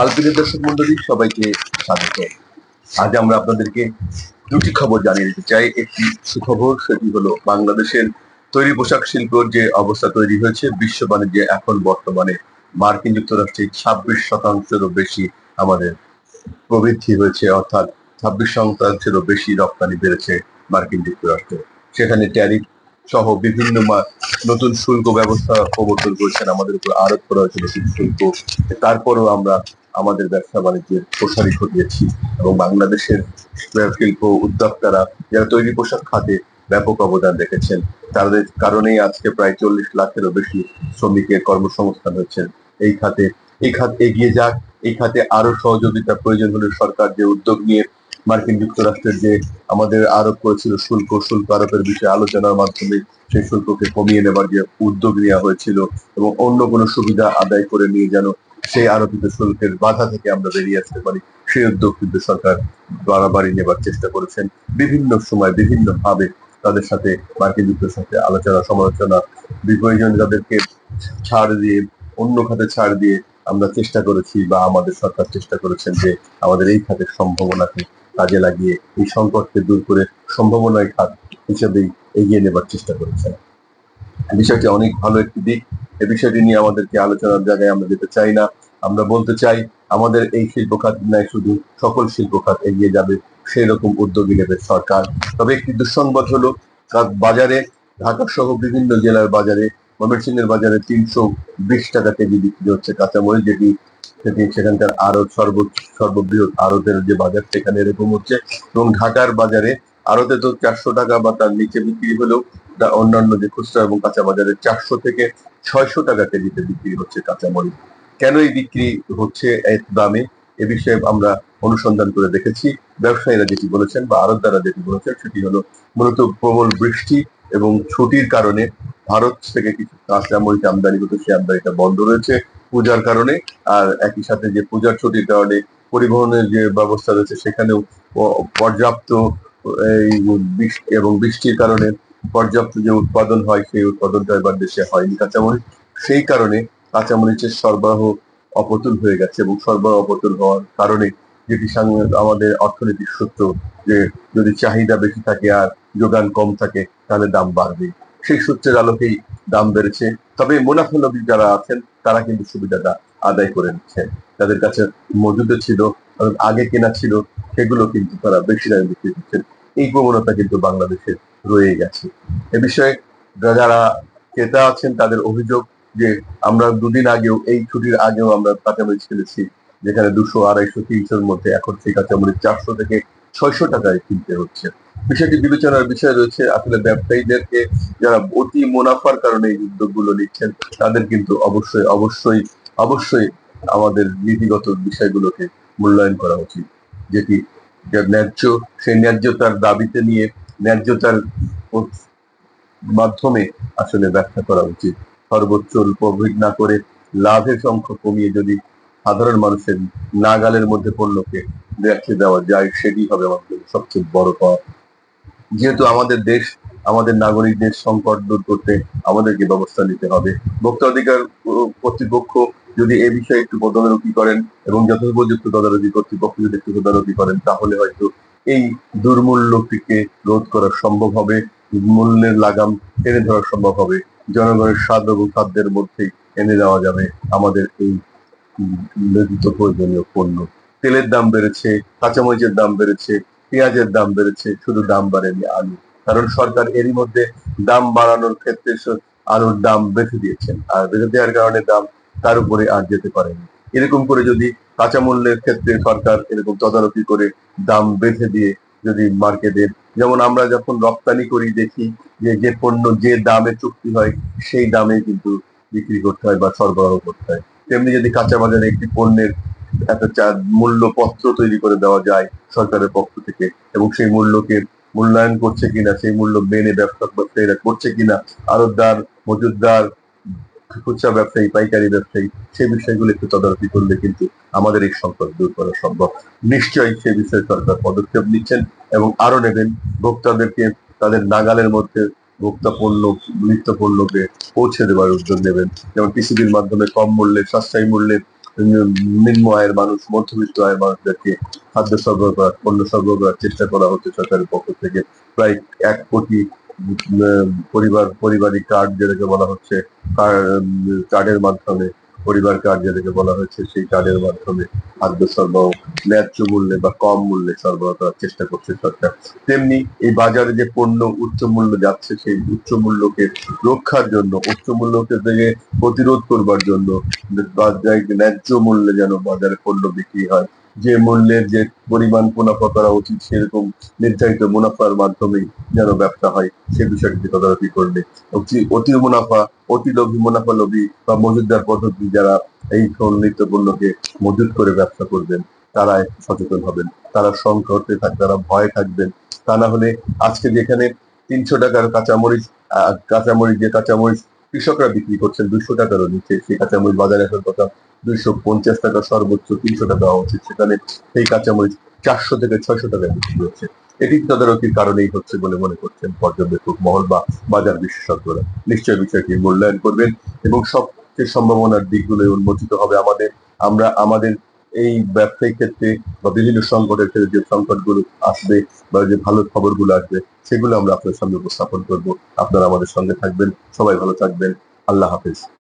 আলপিনের দর্শক মন্ডলী সবাইকে স্বাগত। আজ আমরা আপনাদেরকে দুটি খবর জানিয়ে দিতে চাই। একটি সুখবর, সেটি হলো বাংলাদেশের তৈরি পোশাক শিল্পর যে অবস্থা তৈরি হয়েছে, বিশ্ব বাণিজ্যে এখন বর্তমানে মার্কিন যুক্তরাষ্ট্রে ছাব্বিশ শতাংশেরও বেশি আমাদের প্রবৃদ্ধি হয়েছে, অর্থাৎ ছাব্বিশ শতাংশেরও বেশি রপ্তানি বেড়েছে মার্কিন যুক্তরাষ্ট্রে। সেখানে ট্যারিফ সহ বিভিন্ন নতুন শুল্ক ব্যবস্থা প্রবর্তন করেছেন আমাদের উপর আরোপ করা হয়েছিল শুল্ক। তারপরেও আমরা আমাদের ব্যবসা বাণিজ্যের প্রসারী ঘটিয়েছি এবং বাংলাদেশের শিল্প উদ্যোক্তারা যারা তৈরি পোশাক খাতে ব্যাপক অবদান রেখেছেন। তাদের কারণেই আজকে প্রায় চল্লিশ লাখেরও বেশি শ্রমিকের কর্মসংস্থান হয়েছে এই খাতে। এই খাত এগিয়ে যাক, এই খাতে আরও সহযোগিতা প্রয়োজন হলে সরকার যে উদ্যোগ নিয়ে মার্কিন যুক্তরাষ্ট্রের যে আমাদের আরোপ করেছিল শুল্ক শুল্ক আরোপের বিষয়ে আলোচনার মাধ্যমে সেই শুল্ককে কমিয়ে নেবার যে উদ্যোগ নেওয়া হয়েছিল এবং অন্য কোনো সুবিধা আদায় করে নিয়ে যেন সেই আরোপিত শুল্কের বাধা থেকে আমরা বেরিয়ে আসতে পারি। সেই উদ্যোগ কিন্তু সরকার বাড়াবাড়ি নেবার চেষ্টা করেছেন। বিভিন্ন সময় বিভিন্ন ভাবে তাদের সাথে মার্কিন যুক্তরাষ্ট্রের সাথে আলোচনা, সমালোচনা বিপ্রয়োজন যাদেরকে ছাড় দিয়ে, অন্য খাতে ছাড় দিয়ে আমরা চেষ্টা করেছি বা আমাদের সরকার চেষ্টা করেছেন যে আমাদের এই খাতের সম্ভাবনাকে কাজে লাগিয়ে এই সংকটকে দূর করে সম্ভাবনায় খাত হিসেবেই এগিয়ে নেবার চেষ্টা করেছেন। বিষয়টি অনেক ভালো একটি দিক। এ বিষয়টি নিয়ে আমাদেরকে আলোচনার জায়গায় আমরা যেতে চাই না। আমরা বলতে চাই, আমাদের এই শিল্প খাত নাই শুধু, সকল শিল্প খাত এগিয়ে যাবে সেই রকম উদ্যোগী নেবে সরকার। তবে একটি দুঃসংবাদ হলো বাজারে ঢাকা সহ বিভিন্ন জেলার বাজারে, ময়মনসিংহের বাজারে তিনশো বিশ টাকা কেজি বিক্রি হচ্ছে কাঁচামরিচ, যেটি সেটি সেখানকার আরও সর্বোচ্চ সর্ববৃহৎ আরতের যে বাজার, সেখানে এরকম হচ্ছে। এবং ঢাকার বাজারে আড়তে তো চারশো টাকা বা তার নিচে বিক্রি হলেও তা অন্যান্য যে খুচরা এবং কাঁচা বাজারে চারশো থেকে ছয়শো টাকা কেজিতে বিক্রি হচ্ছে কাঁচামরিচ। কেন এই বিক্রি হচ্ছে এক দামে? এ বিষয়ে আমরা অনুসন্ধান করে দেখেছি। ব্যবসায়ীরা যেটি বলেছেন বা আড়তদারা যেটি বলেছেন, সেটি হলো মূলত প্রবল বৃষ্টি এবং ছুটির কারণে ভারত থেকে কিছু কাঁচামরিচ আমদানি হতো, সেই আমদানিটা বন্ধ রয়েছে পূজার কারণে। আর একই সাথে যে পূজার ছুটির কারণে পরিবহনের যে ব্যবস্থা রয়েছে, সেখানেও পর্যাপ্ত এই বৃষ্টি এবং বৃষ্টির কারণে পর্যাপ্ত যে উৎপাদন হয়, সেই উৎপাদনটা এবার দেশে হয়নি কাঁচামরিচ। সেই কারণে কাঁচামরিচের সরবরাহ অপতুল হয়ে গেছে এবং সরবরাহ অপতুল হওয়ার কারণে যেটি আমাদের অর্থনীতির সূত্র যে যদি চাহিদা বেশি থাকে আর যোগান কম থাকে, তাহলে দাম বাড়বে। সেই সূত্রের আলোকেই দাম বেড়েছে। তবে মুনাফানবী যারা আছেন, তারা কিন্তু সুবিধাটা আদায় করে নিচ্ছেন তাদের কাছে মজুদে ছিল, আগে কেনা ছিল, সেগুলো কিন্তু তারা বেশি দামে বিক্রি করছেন। এই প্রবণতা কিন্তু বাংলাদেশে রয়ে গেছে। এ বিষয়ে যারা ক্রেতা আছেন, তাদের অভিযোগ যে আমরা দুদিন আগেও, এই ছুটির আগেও আমরা কাঁচামরিচ কিনেছি, যেখানে দুশো, আড়াইশো, তিনশোর মধ্যে। এখন সেই কাঁচামরিচ চারশো থেকে ছয়শো টাকায় কিনতে হচ্ছে। বিষয়টি বিবেচনার বিষয় রয়েছে। আসলে ব্যবসায়ীদেরকে যারা অতি মুনাফার কারণে এই উদ্যোগগুলো নিচ্ছেন, তাদের কিন্তু অবশ্যই অবশ্যই অবশ্যই আমাদের নীতিগত বিষয়গুলোকে মূল্যায়ন করা উচিত, যেটি যে ন্যায্য সেই ন্যায্যতার দাবিতে নিয়ে ন্যায্যতার মাধ্যমে আসলে ব্যাখ্যা করা উচিত। সর্বোচ্চ প্রফিট না করে লাভের সংখ্যা কমিয়ে যদি সাধারণ মানুষের নাগালের মধ্যে পণ্যকে রেখে দেওয়া যায় সেটি হবে আমাদের সবচেয়ে বড় পাওয়া যেহেতু আমাদের দেশ আমাদের নাগরিকদের সংকট দূর করতে আমাদেরকে ব্যবস্থা নিতে হবে। ভোক্তাধিকার আহ, কর্তৃপক্ষ যদি এ বিষয়ে একটু তদারকি করেন এবং যথোপযুক্ত তদারকি কর্তৃপক্ষ যদি একটু তদারকি করেন তাহলে হয়তো এই দুর্মূল্যটিকে রোধ করা সম্ভব হবে মূল্যের লাগাম টেনে ধরা সম্ভব হবে। জনগণের স্বাদ এবং খাদ্যের মধ্যেই এনে দেওয়া যাবে আমাদের এই উম, প্রয়োজনীয় পণ্য। তেলের দাম বেড়েছে কাঁচামরিচের দাম বেড়েছে পেঁয়াজের দাম বেড়েছে শুধু দাম বাড়েনি আলু। কারণ সরকার এরই মধ্যে দাম বাড়ানোর ক্ষেত্রে আলুর দাম বেঁধে দিয়েছেন। আর বেঁধে দেওয়ার কারণে দাম তার উপরে আর যেতে পারেনি। এরকম করে যদি কাঁচা মূল্যের ক্ষেত্রে সরকার এরকম তদারকি করে দাম বেঁধে দিয়ে যদি মার্কেটের যেমন আমরা যখন রপ্তানি করি, দেখি যে যে পণ্য যে দামে চুক্তি হয়, সেই দামে কিন্তু বিক্রি করতে হয় বা সরবরাহ করতে হয়। তেমনি যদি কাঁচা বাজারে একটি পণ্যের একটা মূল্যপত্র তৈরি করে দেওয়া যায় সরকারের পক্ষ থেকে এবং সেই মূল্যকে মূল্যায়ন করছে কিনা, সেই মূল্য মেনে ব্যবসা করছে কিনা আরতদার মজুদদার খুচরা ব্যবসায়ী, পাইকারি ব্যবসায়ী, সেই বিষয়গুলো একটু তদারকি করলে কিন্তু আমাদের এই সংকট দূর করা সম্ভব। নিশ্চয়ই সে বিষয়ে সরকার পদক্ষেপ নিচ্ছেন এবং আরও নেবেন। ভোক্তাদেরকে তাদের নাগালের মধ্যে ভোক্তা পণ্য, নিত্য পণ্যকে পৌঁছে দেওয়ার উদ্যোগ নেবেন। যেমন কৃষিদের মাধ্যমে কম মূল্যে সাশ্রয়ী মূল্যে নিম্ন আয়ের মানুষ, মধ্যবিত্ত আয়ের মানুষদেরকে খাদ্য সরবরাহ করার, পণ্য সরবরাহ করার চেষ্টা করা হচ্ছে সরকারের পক্ষ থেকে। প্রায় এক কোটি পরিবার, পরিবারিক কার্ড যেটাকে বলা হচ্ছে কার্ডের মাধ্যমে, পরিবার কার্ড যেটাকে বলা হয়েছে সেই কার্ডের মাধ্যমে খাদ্য সরবরাহ, ন্যায্য মূল্যে বা কম মূল্যে সরবরাহ করার চেষ্টা করছে সরকার। তেমনি এই বাজারে যে পণ্য উচ্চ মূল্য যাচ্ছে, সেই উচ্চ মূল্যকে রক্ষার জন্য, উচ্চ মূল্যকে থেকে প্রতিরোধ করবার জন্য ন্যায্য মূল্যে যেন বাজারে পণ্য বিক্রি হয় যে মূল্যের যে পরিমাণ মুনাফা করা উচিত, সেরকম নির্ধারিত মুনাফার মাধ্যমেই যেন ব্যবসা হয়, সে বিষয়টি তদারকি করলে। অতি মুনাফা, অতি লোভী, মুনাফা লোভী বা মজুদদার পদ্ধতি যারা এই নিত্য পণ্যকে মজুদ করে ব্যবসা করবেন, তারা সচেতন হবেন। তারা সংকটে থাকবে তারা ভয়ে থাকবেন। তা না হলে আজকে যেখানে তিনশো টাকার কাঁচামরিচ কাঁচামরিচ, যে কাঁচামরিচ কৃষকরা বিক্রি করছেন দুইশো টাকারও নিচে, সেই কাঁচামরিচ বাজারে আসার কথা দুইশো পঞ্চাশ টাকা সর্বোচ্চ তিনশো টাকা হওয়া উচিত। সেখানে সেই কাঁচামরিচ চারশো থেকে ছয়শো টাকা বিক্রি হচ্ছে। এটি তদারকির কারণেই হচ্ছে বলে মনে করছেন পর্যবেক্ষক মহল বা বাজার বিশেষজ্ঞরা। নিশ্চয় বিষয়টি মূল্যায়ন করবেন এবং সবচেয়ে সম্ভাবনার দিকগুলো উন্মোচিত হবে আমাদের, আমরা আমাদের এই ব্যবসায়িক ক্ষেত্রে বা বিভিন্ন সংকটের ক্ষেত্রে যে সংকটগুলো আসবে বা যে ভালো খবরগুলো আসবে, সেগুলো আমরা আপনার সামনে উপস্থাপন করব। আপনারা আমাদের সঙ্গে থাকবেন। সবাই ভালো থাকবেন। আল্লাহ হাফেজ।